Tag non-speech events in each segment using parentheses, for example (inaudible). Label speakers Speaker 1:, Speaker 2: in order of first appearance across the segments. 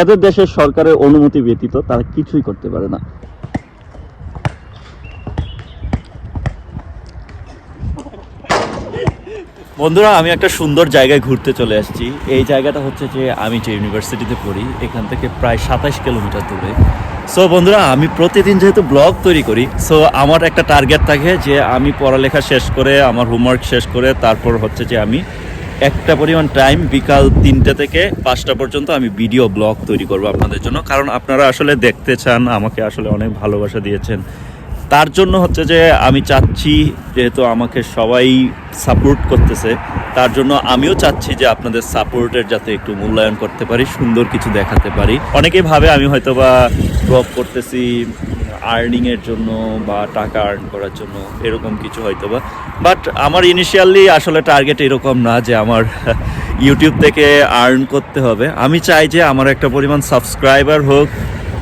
Speaker 1: এদের দেশের সরকারের অনুমতি ব্যতীত তারা কিছুই করতে পারে না। বন্ধুরা, আমি একটা সুন্দর জায়গায় ঘুরতে চলে আসছি। এই জায়গাটা হচ্ছে যে আমি যে ইউনিভার্সিটিতে পড়ি, এখান থেকে প্রায় সাতাশ কিলোমিটার দূরে। সো বন্ধুরা, আমি প্রতিদিন যেহেতু ব্লগ তৈরি করি সো আমার একটা টার্গেট থাকে যে আমি পড়ালেখা শেষ করে, আমার হোমওয়ার্ক শেষ করে, তারপর হচ্ছে যে আমি একটা পরিমাণ টাইম বিকাল তিনটে থেকে পাঁচটা পর্যন্ত আমি ভিডিও ব্লগ তৈরি করব আপনাদের জন্য। কারণ আপনারা আসলে দেখতে চান, আমাকে আসলে অনেক ভালোবাসা দিয়েছেন। তার জন্য হচ্ছে যে আমি চাচ্ছি, যেহেতু আমাকে সবাই সাপোর্ট করতেছে, তার জন্য আমিও চাচ্ছি যে আপনাদের সাপোর্টের যাতে একটু মূল্যায়ন করতে পারি, সুন্দর কিছু দেখাতে পারি। অনেকেই ভাবে আমি হয়তো বা ব্লগ করতেছি আর্নিং এর জন্য বা টাকা আর্ন করার জন্য এরকম কিছু হয়তো বা বাট আমার ইনিশিয়ালি আসলে টার্গেট এরকম না যে আমার (laughs) ইউটিউব থেকে আর্ন করতে হবে। আমি চাই যে আমার একটা পরিমাণ সাবস্ক্রাইবার হোক,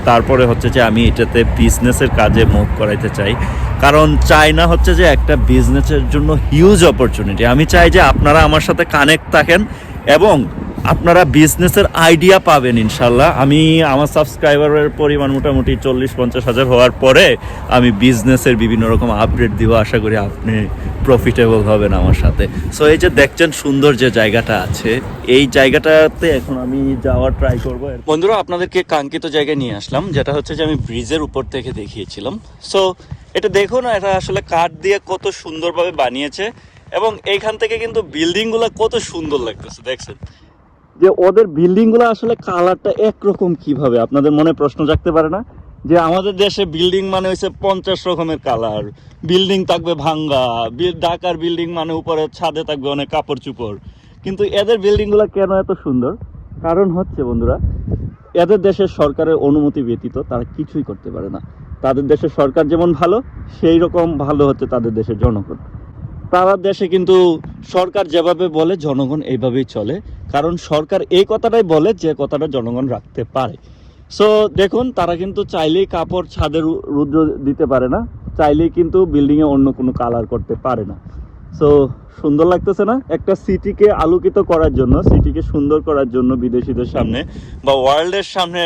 Speaker 1: তারপরে হচ্ছে যে আমি এটাতে বিজনেসের কাজে মুখ করাইতে চাই। কারণ চাই না হচ্ছে যে একটা বিজনেসের জন্য হিউজ অপরচুনিটি আমি চাই যে আপনারা আমার সাথে কানেক্ট থাকেন এবং আপনারা বিজনেসের আইডিয়া পাবেন ইনশাল্লাহ। আমি আমার সাবস্ক্রাইবারের পরিমাণ মোটামুটি চল্লিশ, পঞ্চাশ হাজার হওয়ার পরে আমি বিজনেসের বিভিন্ন রকম আপডেট দিব। আশা করি আপনি প্রফিটেবল হবেন আমার সাথে। সো এই যে দেখছেন সুন্দর যে জায়গাটা আছে, এই জায়গাটাতে এখন আমি যাওয়ার ট্রাই করব। বন্ধুরা, আপনাদেরকে কাঙ্ক্ষিত জায়গায় নিয়ে আসলাম। যেটা হচ্ছে যে আমি ব্রিজের উপর থেকে দেখিয়েছিলাম। সো এটা দেখুন, এটা আসলে কাঠ দিয়ে কত সুন্দরভাবে বানিয়েছে। এবং এইখান থেকে কিন্তু বিল্ডিংগুলো কত সুন্দর লাগতেছে, দেখছেন? যে ওদের বিল্ডিংগুলো আসলে কালারটা একরকম কীভাবে? আপনাদের মনে প্রশ্ন জাগতে পারে না? যে আমাদের দেশে বিল্ডিং মানে হচ্ছে পঞ্চাশ রকমের কালার। বিল্ডিং থাকবে ভাঙ্গা ঢাকার বিল্ডিং মানে উপরে ছাদে থাকবে অনেক কাপড় চুপড় কিন্তু এদের বিল্ডিংগুলো কেন এত সুন্দর? কারণ হচ্ছে, বন্ধুরা, এদের দেশের সরকারের অনুমতি ব্যতীত তারা কিছুই করতে পারে না। তাদের দেশের সরকার যেমন ভালো সেই রকম ভালো হচ্ছে তাদের দেশের জনগণ। তারা দেশে কিন্তু সরকার যেভাবে বলে, জনগণ এইভাবেই চলে। কারণ সরকার এই কথাটাই বলে যে কথাটা জনগণ রাখতে পারে। সো দেখুন, তারা কিন্তু চাইলেই কাপড় ছাদের রুদ্র দিতে পারে না, চাইলেই কিন্তু বিল্ডিংয়ে অন্য কোনো কালার করতে পারে না। সো সুন্দর লাগতেছে না? একটা সিটিকে আলোকিত করার জন্য সিটিকে সুন্দর করার জন্য বিদেশিদের সামনে বা ওয়ার্ল্ডের সামনে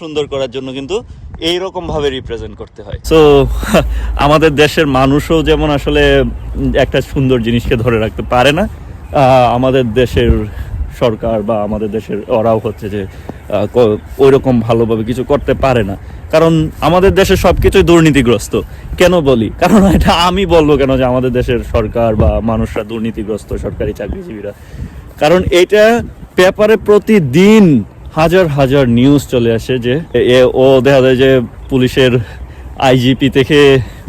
Speaker 1: সুন্দর করার জন্য কিন্তু এইরকম ভাবে রিপ্রেজেন্ট করতে হয়। সো (laughs) আমাদের দেশের মানুষও যেমন আসলে একটা সুন্দর জিনিসকে ধরে রাখতে পারে না আমাদের দেশের সরকার বা আমাদের দেশের ওরাও হচ্ছে যে ওই রকম ভালোভাবে কিছু করতে পারে না। কারণ আমাদের দেশে সব কিছুই দুর্নীতিগ্রস্ত। কেন বলি? কারণ এটা আমি বলব কেন যে আমাদের দেশের সরকার বা মানুষরা দুর্নীতিগ্রস্ত সরকারি চাকরিজীবীরা। কারণ এটা পেপারে প্রতিদিন হাজার হাজার নিউজ চলে আসে যে এ ও দেখা যায় যে পুলিশের আইজিপি থেকে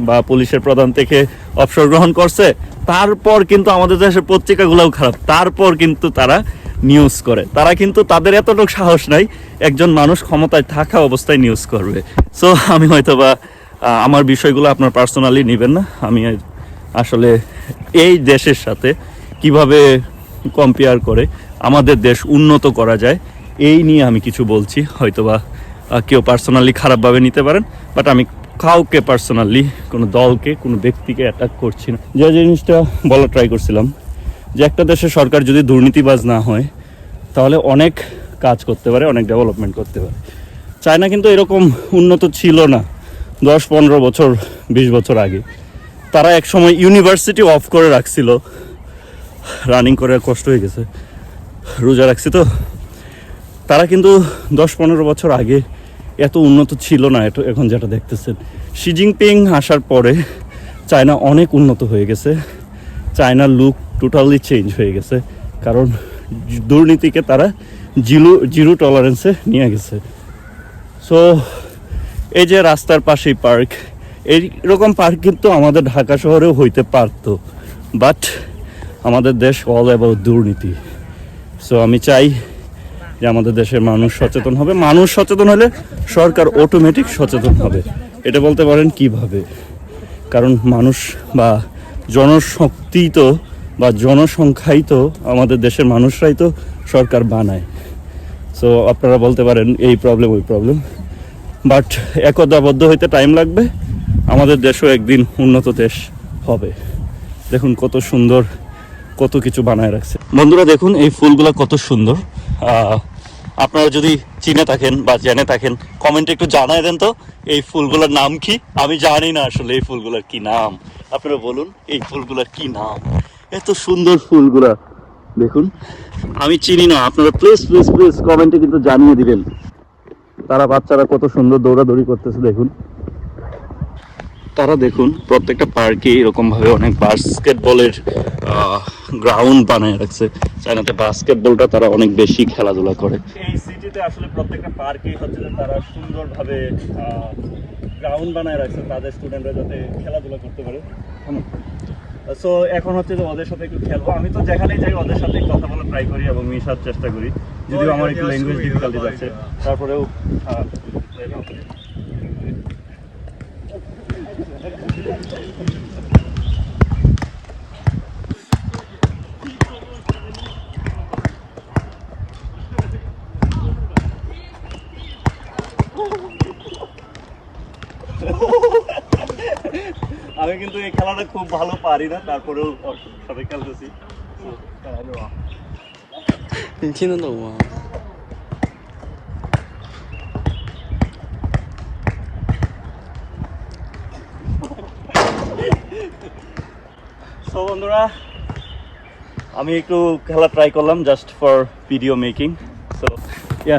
Speaker 1: বা পুলিশের প্রধান থেকে অবসর গ্রহণ করছে। তারপর কিন্তু আমাদের দেশের পত্রিকাগুলোও খারাপ। তারপর কিন্তু তারা নিউজ করে। তারা কিন্তু তাদের এতটুকু সাহস নাই, একজন মানুষ ক্ষমতায় থাকা অবস্থায় নিউজ করবে। সো আমি হয়তো বা আমার বিষয়গুলো আপনার পার্সোনালি নেবেন না। আমি আসলে এই দেশের সাথে কীভাবে কম্পেয়ার করে আমাদের দেশ উন্নত করা যায় এই নিয়ে আমি কিছু বলছি, হয়তোবা কেউ পার্সোনালি খারাপভাবে নিতে পারেন বাট আমি কাউকে পার্সোনালি কোনো দলকে, কোনো ব্যক্তিকে অ্যাটাক করছি না। যে জিনিসটা বলা ট্রাই করছিলাম, যে একটা দেশের সরকার যদি দুর্নীতিবাজ না হয়, তাহলে অনেক কাজ করতে পারে, অনেক ডেভেলপমেন্ট করতে পারে। চায়না কিন্তু এরকম উন্নত ছিল না, দশ, পনেরো বছর, বিশ বছর আগে। তারা এক সময় ইউনিভার্সিটি অফ করে রাখছিল রানিং করে কষ্ট হয়ে গেছে। রোজা রাখছি তো? তারা কিন্তু দশ পনেরো বছর আগে এত উন্নত ছিল না, এত এখন যেটা দেখতেছেন। শি জিনপিং আসার পরে চায়না অনেক উন্নত হয়ে গেছে। চায়নার লুক টোটালি চেঞ্জ হয়ে গেছে। কারণ দুর্নীতিকে তারা জিরো জিরো টলারেন্সে নিয়ে গেছে। সো এই যে রাস্তার পাশেই পার্ক, এইরকম পার্ক কিন্তু আমাদের ঢাকা শহরেও হইতে পারতো। বাট আমাদের দেশ অল অ্যাবাউট দুর্নীতি। সো আমি চাই যে আমাদের দেশের মানুষ সচেতন হবে। মানুষ সচেতন হলে সরকার অটোমেটিক সচেতন হবে। এটা বলতে পারেন কীভাবে? কারণ মানুষ বা জনশক্তি তো বা জনসংখ্যাই তো আমাদের দেশের মানুষরাই তো সরকার বানায়। সো আপনারা বলতে পারেন এই প্রবলেম ওই প্রবলেম বাট একতাবদ্ধ হইতে টাইম লাগবে। আমাদের দেশও একদিন উন্নত দেশ হবে। দেখুন কত সুন্দর, কত কিছু বানায় রাখছে। বন্ধুরা, দেখুন এই ফুলগুলো কত সুন্দর। আপনারা যদি চিনে থাকেন বা জেনে থাকেন কমেন্টে একটু জানাই দেন তো, এই ফুলগুলোর নাম কি? আমি জানি না আসলে এই ফুলগুলোর কি নাম। আপনারা বলুন, এই ফুলগুলোর কি নাম? এত সুন্দর ফুলগুলা। দেখুন, আমি চিনি না, আপনারা প্লিজ প্লিজ প্লিজ কমেন্টে কিন্তু জানিয়ে দিবেন। তারা বাচ্চারা কত সুন্দর দৌড়াদৌড়ি করতেছে, দেখুন। তারা দেখুন, প্রত্যেকটা পার্কে এরকম ভাবে অনেক বাস্কেটবলের গ্রাউন্ড বানায় রাখছে। চাইনাতে বাস্কেটবলটা তারা অনেক বেশি খেলাধুলা করে। এই সিটিতে আসলে প্রত্যেকটা পার্কেই হচ্ছে যে তারা সুন্দরভাবে গ্রাউন্ড বানায় রাখছে তাদের স্টুডেন্টরা যাতে খেলাধুলা করতে পারে। সো এখন হচ্ছে যে ওদের সাথে একটু খেলব। আমি তো যেখানেই যাই ওদের সাথে কথা বলার ট্রাই করি এবং মিশার চেষ্টা করি। যদিও আমার একটু ল্যাঙ্গুয়েজ ডিফিকাল্টিজ আছে তারপরেও আহ, আমি কিন্তু এই খেলাটা খুব ভালো পারি না তারপরেও ওর সাথে খেলতেছি
Speaker 2: 你听得懂吗？
Speaker 1: সো বন্ধুরা আমি একটু খেলা ট্রাই করলাম just for video making so yeah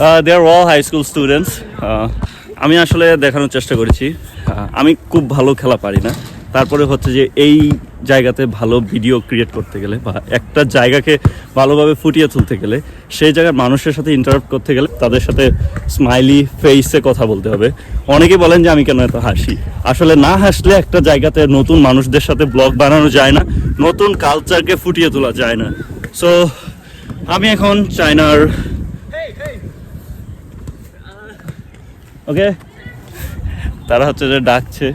Speaker 1: they are all high school students আমি আসলে দেখানোর চেষ্টা করেছি। আহ, আমি খুব ভালো খেলা পারি না। তারপরে হচ্ছে যে এই জায়গাতে ভালো ভিডিও ক্রিয়েট করতে গেলে বা একটা জায়গাকে ভালোভাবে ফুটিয়ে তুলতে গেলে সেই জায়গার মানুষের সাথে ইন্টারাক্ট করতে গেলে তাদের সাথে স্মাইলি ফেসে কথা বলতে হবে। অনেকে বলেন যে আমি কেন এত হাসি? আসলে না হাসলে একটা জায়গাতে নতুন মানুষদের সাথে ব্লগ বানানো যায় না নতুন কালচারকে ফুটিয়ে তোলা যায় না। সো আমি এখন চায়নার ওকে তারা হচ্ছে যে ডাকছে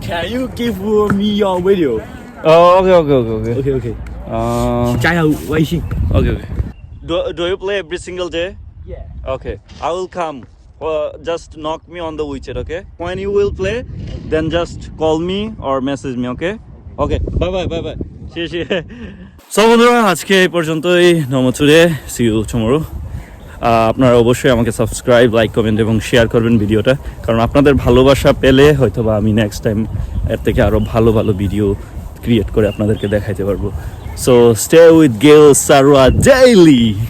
Speaker 2: Can you give me your video?
Speaker 1: 哦，OK OK OK OK，
Speaker 2: OK OK。
Speaker 1: 啊
Speaker 2: 加一下微信。
Speaker 1: ，OK OK。Do Do you play every single day?
Speaker 2: Yeah.
Speaker 1: Okay, I will come. Uh, just knock me on the WeChat, okay? When you will play, then just call me or message me, okay? Okay, bye bye bye bye. 谢谢。so আজকে এই পর্যন্তই। আপনারা অবশ্যই আমাকে subscribe like comment এবং share করবেন ভিডিওটা। কারণ আপনাদের ভালোবাসা পেলে হয়তো বা আমি নেক্সট টাইম এর থেকে আরও ভালো ভালো ভিডিও ক্রিয়েট করে আপনাদেরকে দেখাইতে পারব। সো স্টে উইথ গেল সারোয়া ডেইলি